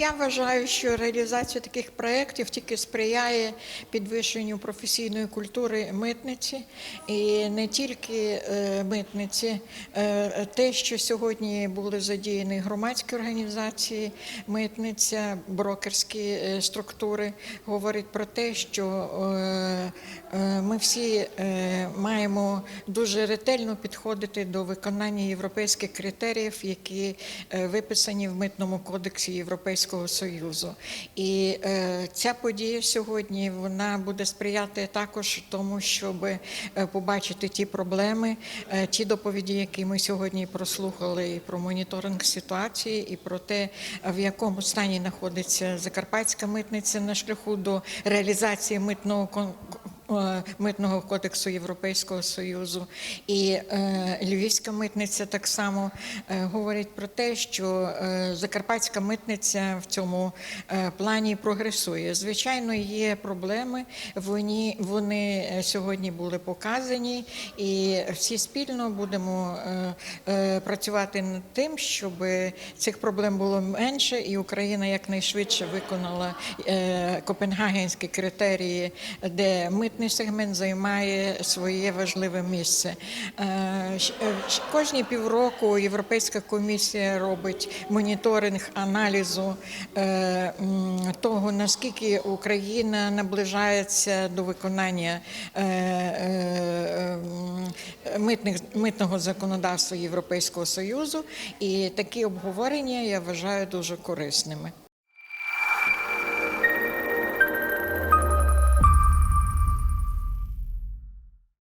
Я вважаю, що реалізація таких проєктів тільки сприяє підвищенню професійної культури митниці і не тільки е, митниці. Е, Те, що сьогодні були задіяні громадські організації, митниця, брокерські е, структури, говорить про те, що ми всі маємо дуже ретельно підходити до виконання європейських критеріїв, які виписані в митному кодексі Європейського Союзу. І е, ця подія сьогодні вона буде сприяти також тому, щоб е, побачити ті проблеми, е, ті доповіді, які ми сьогодні прослухали, і про моніторинг ситуації, і про те, в якому стані знаходиться Закарпатська митниця на шляху до реалізації митного митного кодексу Європейського союзу, і е, Львівська митниця так само е, говорить про те, що е, Закарпатська митниця в цьому е, плані прогресує. Звичайно, є проблеми. Вони, вони е, сьогодні були показані, і всі спільно будемо е, е, працювати над тим, щоб цих проблем було менше, і Україна якнайшвидше виконала е, копенгагенські критерії, де митний сегмент займає своє важливе місце. Е, е, Кожні півроку Європейська комісія робить моніторинг аналізу е, того, наскільки Україна наближається до виконання митних, митного законодавства Європейського Союзу. І такі обговорення я вважаю дуже корисними.